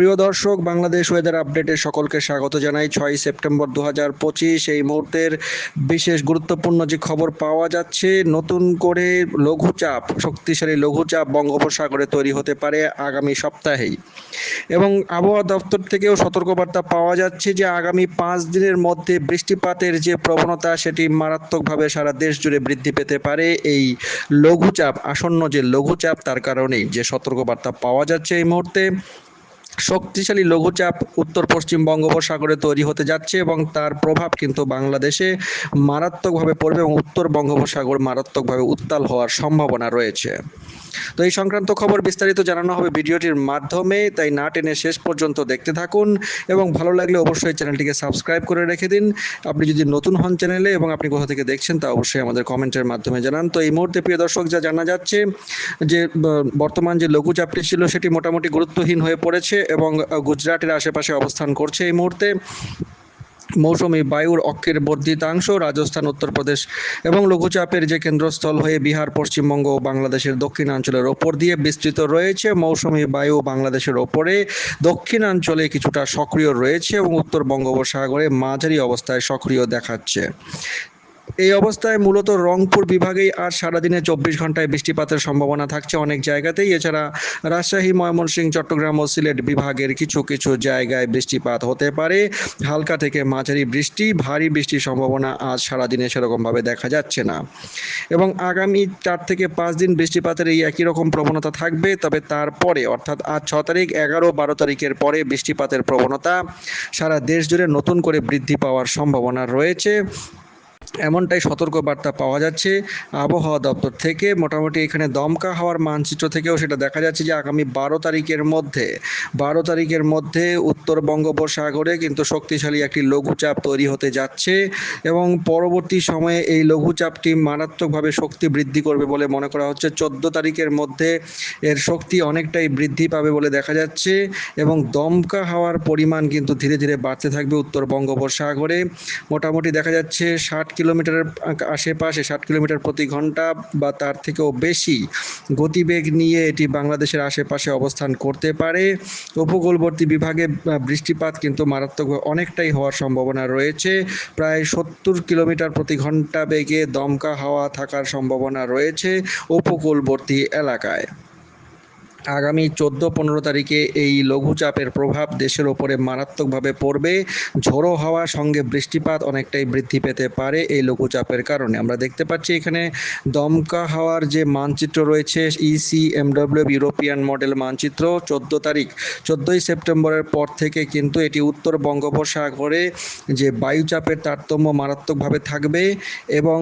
প্রিয় দর্শক, বাংলাদেশ ওয়েদার আপডেটে সকলকে স্বাগত জানাই। ছয় সেপ্টেম্বর দু হাজার পঁচিশ, এই মুহূর্তের বিশেষ গুরুত্বপূর্ণ যে খবর পাওয়া যাচ্ছে, নতুন করে লঘুচাপ, শক্তিশালী লঘুচাপ বঙ্গোপসাগরে তৈরি হতে পারে আগামী সপ্তাহেই। এবং আবহাওয়া দপ্তর থেকেও সতর্কবার্তা পাওয়া যাচ্ছে যে, আগামী পাঁচ দিনের মধ্যে বৃষ্টিপাতের যে প্রবণতা, সেটি মারাত্মকভাবে সারা দেশ জুড়ে বৃদ্ধি পেতে পারে। এই লঘুচাপ, আসন্ন যে লঘুচাপ, তার কারণেই যে সতর্কবার্তা পাওয়া যাচ্ছে এই মুহূর্তে। শক্তিশালী লঘুচাপ উত্তর পশ্চিম বঙ্গোপসাগরে তৈরি হতে যাচ্ছে এবং তার প্রভাব কিন্তু বাংলাদেশে মারাত্মকভাবে পড়বে এবং উত্তর বঙ্গোপসাগর মারাত্মকভাবে উত্তাল হওয়ার সম্ভাবনা রয়েছে। তো এই সংক্রান্ত খবর বিস্তারিত জানানো হবে ভিডিওটির মাধ্যমে, তাই না টেনে শেষ পর্যন্ত দেখতে থাকুন এবং ভালো লাগলে অবশ্যই চ্যানেলটিকে সাবস্ক্রাইব করে রেখে দিন। আপনি যদি নতুন হন চ্যানেলে এবং আপনি কোথা থেকে দেখছেন তা অবশ্যই আমাদের কমেন্টের মাধ্যমে জানান। তো এই মুহূর্তে প্রিয় দর্শক, যা জানা যাচ্ছে যে বর্তমান যে লঘুচাপটি ছিল, সেটি মোটামুটি গুরুত্বহীন হয়ে পড়েছে এবং গুজরাটের আশেপাশে অবস্থান করছে। এই মুহূর্তে মৌসুমী বায়ুর অক্ষের বর্ধিতাংশ রাজস্থান, উত্তরপ্রদেশ এবং লঘুচাপের যে কেন্দ্রস্থল হয়ে বিহার, পশ্চিমবঙ্গ ও বাংলাদেশের দক্ষিণাঞ্চলের ওপর দিয়ে বিস্তৃত রয়েছে। মৌসুমী বায়ু বাংলাদেশের ওপরে দক্ষিণাঞ্চলে কিছুটা সক্রিয় রয়েছে এবং উত্তর বঙ্গোপসাগরে মাঝারি অবস্থায় সক্রিয় দেখাচ্ছে। এই অবস্থায় মূলত রংপুর বিভাগেই আর সারাদিনে চব্বিশ ঘন্টায় বৃষ্টিপাতের সম্ভাবনা থাকছে অনেক জায়গাতেই। এছাড়া রাজশাহী, ময়মনসিংহ, চট্টগ্রাম ও সিলেট বিভাগের কিছু কিছু জায়গায় বৃষ্টিপাত হতে পারে। হালকা থেকে মাঝারি বৃষ্টি, ভারী বৃষ্টির সম্ভাবনা আজ সারাদিনে সেরকমভাবে দেখা যাচ্ছে না। এবং আগামী চার থেকে পাঁচ দিন বৃষ্টিপাতের এই একই রকম প্রবণতা থাকবে, তবে তারপরে, অর্থাৎ আজ ছ তারিখ, এগারো, বারো তারিখের পরে বৃষ্টিপাতের প্রবণতা সারা দেশ জুড়ে নতুন করে বৃদ্ধি পাওয়ার সম্ভাবনা রয়েছে। এমনটাই সতর্কবার্তা পাওয়া যাচ্ছে আবহাওয়া দপ্তর থেকে। মোটামুটি এখানে দমকা হওয়ার মানচিত্র থেকেও সেটা দেখা যাচ্ছে যে আগামী বারো তারিখের মধ্যে, বারো তারিখের মধ্যে উত্তর বঙ্গোপসাগরে কিন্তু শক্তিশালী একটি লঘুচাপ তৈরি হতে যাচ্ছে এবং পরবর্তী সময়ে এই লঘুচাপটি মারাত্মকভাবে শক্তি বৃদ্ধি করবে বলে মনে করা হচ্ছে। চোদ্দ তারিখের মধ্যে এর শক্তি অনেকটাই বৃদ্ধি পাবে বলে দেখা যাচ্ছে এবং দমকা হওয়ার পরিমাণ কিন্তু ধীরে ধীরে বাড়তে থাকবে উত্তর বঙ্গোপসাগরে। মোটামুটি দেখা যাচ্ছে ষাট কিলোমিটারের আশেপাশে ষাট কিলোমিটার প্রতি ঘণ্টা বা তার থেকেও বেশি গতিবেগ নিয়ে এটি বাংলাদেশের আশেপাশে অবস্থান করতে পারে। উপকূলবর্তী বিভাগে বৃষ্টিপাত কিন্তু মারাত্মক অনেকটাই হওয়ার সম্ভাবনা রয়েছে। প্রায় সত্তর কিলোমিটার প্রতি ঘণ্টা বেগে দমকা হাওয়া থাকার সম্ভাবনা রয়েছে উপকূলবর্তী এলাকায়। আগামী চোদ্দ পনেরো তারিখে এই লঘুচাপের প্রভাব দেশের ওপরে মারাত্মকভাবে পড়বে। ঝোড়ো হাওয়া সঙ্গে বৃষ্টিপাত অনেকটাই বৃদ্ধি পেতে পারে এই লঘুচাপের কারণে। আমরা দেখতে পাচ্ছি এখানে দমকা হাওয়ার যে মানচিত্র রয়েছে ইসি এমডব্লিউ ইউরোপিয়ান মডেল মানচিত্র, চোদ্দ তারিখ, চোদ্দোই সেপ্টেম্বরের পর থেকে কিন্তু এটি উত্তর বঙ্গোপসাগরে যে বায়ুচাপের তারতম্য মারাত্মকভাবে থাকবে এবং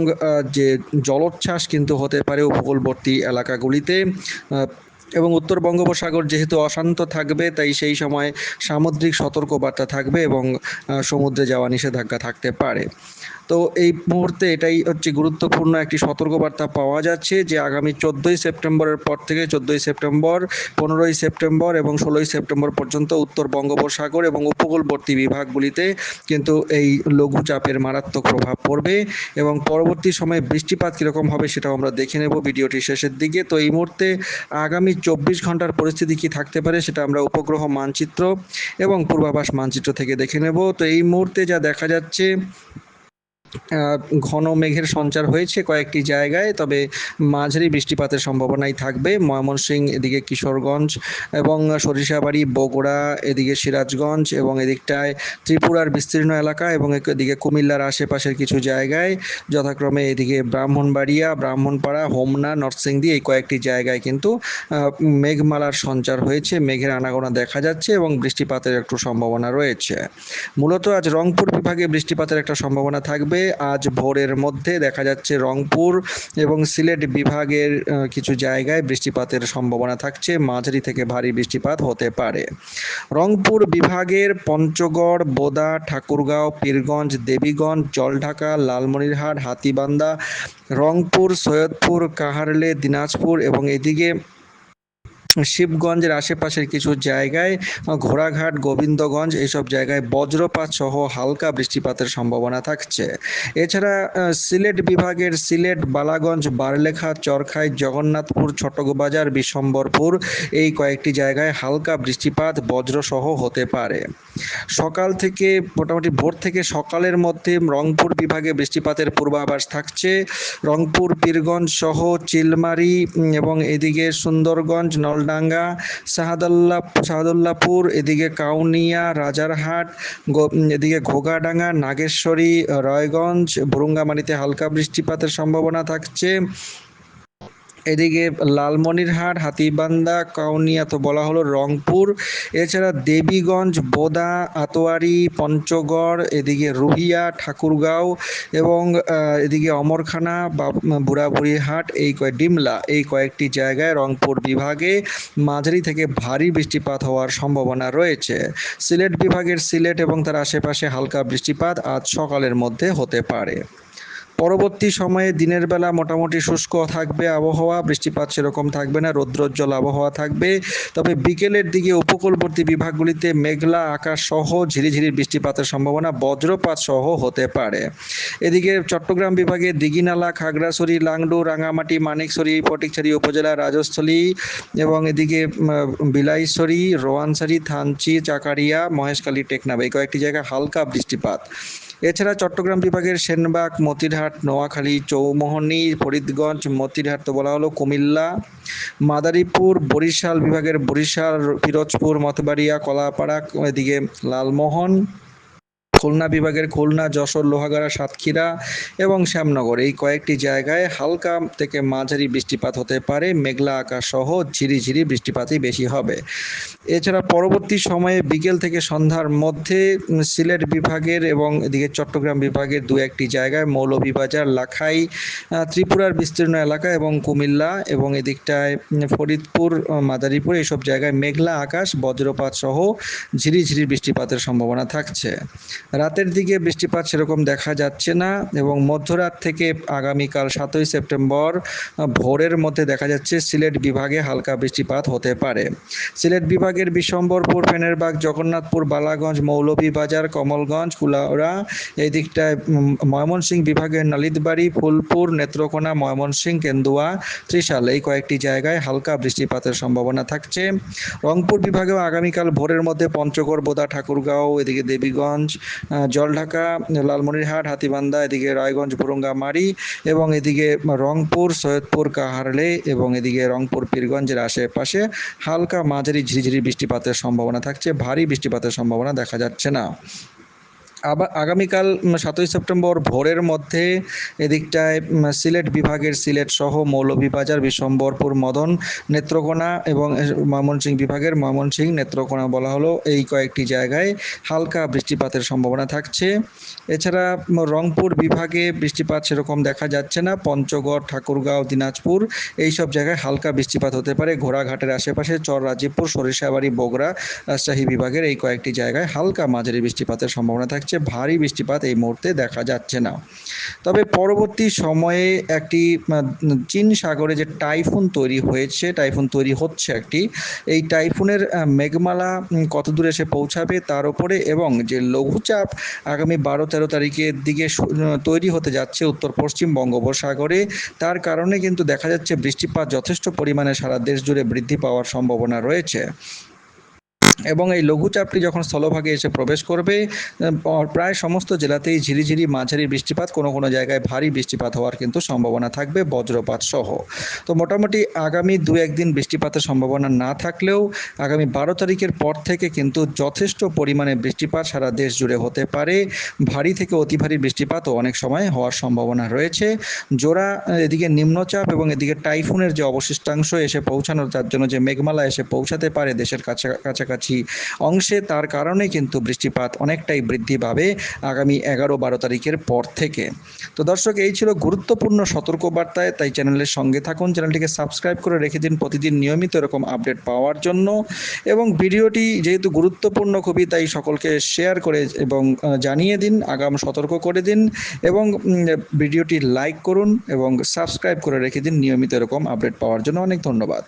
যে জলোচ্ছ্বাস কিন্তু হতে পারে উপকূলবর্তী এলাকাগুলিতে। এবং উত্তর বঙ্গোপসাগর যেহেতু অশান্ত থাকবে, তাই সেই সময় সামুদ্রিক সতর্কবার্তা থাকবে এবং সমুদ্রে যাওয়া নিষেধাজ্ঞা থাকতে পারে। তো এই মুহূর্তে এটাই হচ্ছে গুরুত্বপূর্ণ একটি সতর্কবার্তা পাওয়া যাচ্ছে যে আগামী চোদ্দোই সেপ্টেম্বরের পর থেকে, চোদ্দোই সেপ্টেম্বর, পনেরোই সেপ্টেম্বর এবং ষোলোই সেপ্টেম্বর পর্যন্ত উত্তর বঙ্গোপসাগর এবং উপকূলবর্তী বিভাগগুলিতে কিন্তু এই লঘুচাপের মারাত্মক প্রভাব পড়বে এবং পরবর্তী সময়ে বৃষ্টিপাত কীরকম হবে সেটাও আমরা দেখে নেব ভিডিওটির শেষের দিকে। তো এই মুহূর্তে আগামী চব্বিশ ঘণ্টার পরিস্থিতি কি থাকতে পারে সেটা আমরা উপগ্রহ মানচিত্র এবং পূর্বাভাস মানচিত্র থেকে দেখে নেব। তো এই মুহূর্তে যা দেখা যাচ্ছে ঘন মেঘের সঞ্চার হয়েছে কয়েকটি জায়গায়, তবে মাঝারি বৃষ্টিপাতের সম্ভাবনাই থাকবে। ময়মনসিংহ এদিকে কিশোরগঞ্জ এবং সরিষাবাড়ি, বগুড়া, এদিকে সিরাজগঞ্জ এবং এদিকটায় ত্রিপুরার বিস্তীর্ণ এলাকা এবং এদিকে কুমিল্লার আশেপাশের কিছু জায়গায়, যথাক্রমে এদিকে ব্রাহ্মণবাড়িয়া, ব্রাহ্মণপাড়া, হোমনা, নরসিংদী এই কয়েকটি জায়গায় কিন্তু মেঘমালার সঞ্চার হয়েছে। মেঘের আনাগোনা দেখা যাচ্ছে এবং বৃষ্টিপাতের একটু সম্ভাবনা রয়েছে। মূলত আজ রংপুর বিভাগে বৃষ্টিপাতের একটা সম্ভাবনা থাকবে। আজ ভোরের মধ্যে দেখা যাচ্ছে রংপুর এবং সিলেট বিভাগের কিছু জায়গায় বৃষ্টিপাতের সম্ভাবনা থাকছে। মাঝারি থেকে ভারী বৃষ্টিপাত হতে পারে। রংপুর বিভাগের পঞ্চগড়, বোদা, ঠাকুরগাঁও, পীরগঞ্জ, দেবীগঞ্জ, জলঢাকা, লালমনিরহাট, হাতীবান্ধা, রংপুর, সৈয়দপুর, কাহারলে, দিনাজপুর এবং এদিকে শিবগঞ্জের আশেপাশের কিছু জায়গায়, ঘোড়াঘাট, গোবিন্দগঞ্জ এইসব জায়গায় বজ্রপাত সহ হালকা বৃষ্টিপাতের সম্ভাবনা থাকছে। এছাড়া সিলেট বিভাগের সিলেট, বালাগঞ্জ, বারলেখা, চরখাই, জগন্নাথপুর ছোটবাজার বিশ্বম্বরপুর এই কয়েকটি জায়গায় হালকা বৃষ্টিপাত, বজ্রসহ হতে পারে। সকাল থেকে মোটামুটি ভোর থেকে সকালের মধ্যে রংপুর বিভাগে বৃষ্টিপাতের পূর্বাভাস থাকছে। রংপুর পীরগঞ্জ সহ চিলমারি এবং এদিকে সুন্দরগঞ্জ নলডাঙ্গা শাহাদাল্লা শাহাদুল্লাপুর, এদিকে কাউনিয়া, রাজারহাট এদিকে ঘোগাডাঙ্গা, নাগেশ্বরী, রায়গঞ্জ বুরুঙ্গামারিতে হালকা বৃষ্টিপাতের সম্ভাবনা থাকছে। এদিকে লালমনিরহাট, হাতিবান্ধা কাউনিয়া তো বলা হলো রংপুর। এছাড়া দেবীগঞ্জ, বোদা, আতোয়ারি, পঞ্চগড়, এদিকে রুহিয়া, ঠাকুরগাঁও এবং এদিকে অমরখানা বা বুড়াবুড়িহাট, এই কয়েক ডিমলা, এই কয়েকটি জায়গায় রংপুর বিভাগে মাঝারি থেকে ভারী বৃষ্টিপাত হওয়ার সম্ভাবনা রয়েছে। সিলেট বিভাগের সিলেট এবং তার আশেপাশে হালকা বৃষ্টিপাত আজ সকালের মধ্যে হতে পারে। পরবর্তী সময়ে দিনের বেলা মোটামুটি শুষ্ক থাকবে, আবহাওয়া, বৃষ্টিপাত সেরকম থাকবে না, রৌদ্রোজ্জ্বল আবহাওয়া থাকবে। তবে বিকেলের দিকে উপকূলবর্তী বিভাগগুলিতে মেঘলা আকাশ সহ ঝিরিঝিরি বৃষ্টিপাতের সম্ভাবনা বজ্রপাত সহ হতে পারে। এদিকে চট্টগ্রাম বিভাগে দিঘিনালা, খাগড়াছড়ি, লাংডু, রাঙামাটি, মানিকছড়ি, ফটিকছড়ি উপজেলা রাজস্থলী এবং এদিকে বিলাইছড়ি, রোয়ানছড়ি, থানচি, চাকারিয়া, মহেশখালী, টেকনাফ এই কয়েকটি জায়গায় হালকা বৃষ্টিপাত। এছাড়া চট্টগ্রাম বিভাগের সেনবাগ, মতিরহাট, নোয়াখালী, চৌমোহনী, ফরিদগঞ্জ, মতিরহাট তো বলা হলো কুমিল্লা, মাদারীপুর, বরিশাল বিভাগের বরিশাল, পিরোজপুর, মতবাড়িয়া, কলাপাড়া, এদিকে লালমোহন খুলনা বিভাগের খুলনা, যশোর, লোহাগাড়া, সাতক্ষীরা এবং শ্যামনগর। এই কয়েকটি জায়গায় হালকা থেকে মাঝারি বৃষ্টিপাত হতে পারে। মেঘলা আকাশ সহ ঝিরিঝিরি বৃষ্টিপাতই বেশি হবে। এছাড়া পরবর্তী সময়ে বিকেল থেকে সন্ধ্যার মধ্যে সিলেট বিভাগের এবং এদিকে চট্টগ্রাম বিভাগের দু একটি জায়গায় মৌলভীবাজার, লাখাই ত্রিপুরার বিস্তীর্ণ এলাকা এবং কুমিল্লা এবং এদিকটায় ফরিদপুর, মাদারীপুর এইসব জায়গায় মেঘলা আকাশ বজ্রপাত সহ ঝিরিঝিরি বৃষ্টিপাতের সম্ভাবনা থাকছে। রাতের দিকে বৃষ্টিপাত সেরকম দেখা যাচ্ছে না এবং মধ্যরাত থেকে আগামীকাল সাতই সেপ্টেম্বর, ভোরের মধ্যে দেখা যাচ্ছে সিলেট বিভাগে হালকা বৃষ্টিপাত হতে পারে। সিলেট বিভাগের বিশ্বম্বরপুর, ফেনেরবাগ, জগন্নাথপুর, বালাগঞ্জ, মৌলভীবাজার, কমলগঞ্জ কুলাউড়া এই দিকটায় ময়মনসিংহ বিভাগের নালিতবাড়ি, ফুলপুর, নেত্রকোনা, ময়মনসিংহ, কেন্দুয়া, ত্রিশাল এই কয়েকটি জায়গায় হালকা বৃষ্টিপাতের সম্ভাবনা থাকছে। রংপুর বিভাগেও আগামীকাল ভোরের মধ্যে পঞ্চগড়, বোদা, ঠাকুরগাঁও, এদিকে দেবীগঞ্জ জলঢাকা, লালমনিরহাট, হাতিবান্ধা, এদিকে রায়গঞ্জ বুরুঙ্গামারি এবং এদিকে রংপুর, সৈয়দপুর, কাহারলে এবং এদিকে রংপুর, পীরগঞ্জের আশেপাশে হালকা মাঝারি ঝিরিঝিরি বৃষ্টিপাতের সম্ভাবনা থাকছে। ভারী বৃষ্টিপাতের সম্ভাবনা দেখা যাচ্ছে না। আবার আগামীকাল সাতই সেপ্টেম্বর ভোরের মধ্যে এদিকটায় সিলেট বিভাগের সিলেট সহ মৌলভীবাজার বিশ্বম্বরপুর মদন নেত্রকোনা এবং এ, ময়মনসিংহ বিভাগের ময়মনসিং নেত্রকোনা বলা হলো এই কয়েকটি জায়গায় হালকা বৃষ্টিপাতের সম্ভাবনা থাকছে। এছাড়া রংপুর বিভাগে বৃষ্টিপাত সেরকম দেখা যাচ্ছে না। পঞ্চগড় ঠাকুরগাঁও দিনাজপুর এই সব জায়গায় হালকা বৃষ্টিপাত হতে পারে। ঘোড়াঘাটের আশেপাশে চর রাজীবপুর সরিষাবাড়ি বগুড়া রাজশাহী বিভাগের এই কয়েকটি জায়গায় হালকা মাঝারি বৃষ্টিপাতের সম্ভাবনা থাকছে। ভারী বৃষ্টিপাত এই মুহূর্তে দেখা যাচ্ছে না। তবে পরবর্তী সময়ে একটি চীন সাগরে যে টাইফুন তৈরি হয়েছে, টাইফুন তৈরি হচ্ছে একটি, এই টাইফুনের মেঘমালা কত দূর এসে পৌঁছাবে তার উপরে এবং যে লঘুচাপ আগামী বারো তেরো তারিখের দিকে তৈরি হতে যাচ্ছে উত্তর পশ্চিম বঙ্গোপসাগরে, তার কারণে কিন্তু দেখা যাচ্ছে বৃষ্টিপাত যথেষ্ট পরিমাণে সারা দেশ জুড়ে বৃদ্ধি পাওয়ার সম্ভাবনা রয়েছে। এবং এই লঘুচাপটি যখন স্থলভাগে এসে প্রবেশ করবে প্রায় সমস্ত জেলাতেই ঝিরিঝিরি মাঝারি বৃষ্টিপাত, কোনো কোনো জায়গায় ভারী বৃষ্টিপাত হওয়ার কিন্তু সম্ভাবনা থাকবে বজ্রপাত সহ। তো মোটামুটি আগামী দু একদিন বৃষ্টিপাতের সম্ভাবনা না থাকলেও আগামী বারো তারিখের পর থেকে কিন্তু যথেষ্ট পরিমাণে বৃষ্টিপাত সারা দেশ জুড়ে হতে পারে। ভারী থেকে অতি ভারী বৃষ্টিপাতও অনেক সময় হওয়ার সম্ভাবনা রয়েছে। জোড়া এদিকে নিম্নচাপ এবং এদিকে টাইফুনের যে অবশিষ্টাংশ এসে পৌঁছানোর, তার জন্য যে মেঘমালা এসে পৌঁছাতে পারে দেশের কাছা কাছাকাছি অংশে, তার কারণে কিন্তু বৃষ্টিপাত অনেকটাই বৃদ্ধি পাবে আগামী এগারো বারো তারিখের পর থেকে। তো দর্শক, এই ছিল গুরুত্বপূর্ণ সতর্কবার্তায়, তাই চ্যানেলের সঙ্গে থাকুন, চ্যানেলটিকে সাবস্ক্রাইব করে রেখে দিন প্রতিদিন নিয়মিত এরকম আপডেট পাওয়ার জন্য। এবং ভিডিওটি যেহেতু গুরুত্বপূর্ণ খুবই, তাই সকলকে শেয়ার করে এবং জানিয়ে দিন, আগাম সতর্ক করে দিন এবং ভিডিওটি লাইক করুন এবং সাবস্ক্রাইব করে রেখে দিন নিয়মিত এরকম আপডেট পাওয়ার জন্য। অনেক ধন্যবাদ।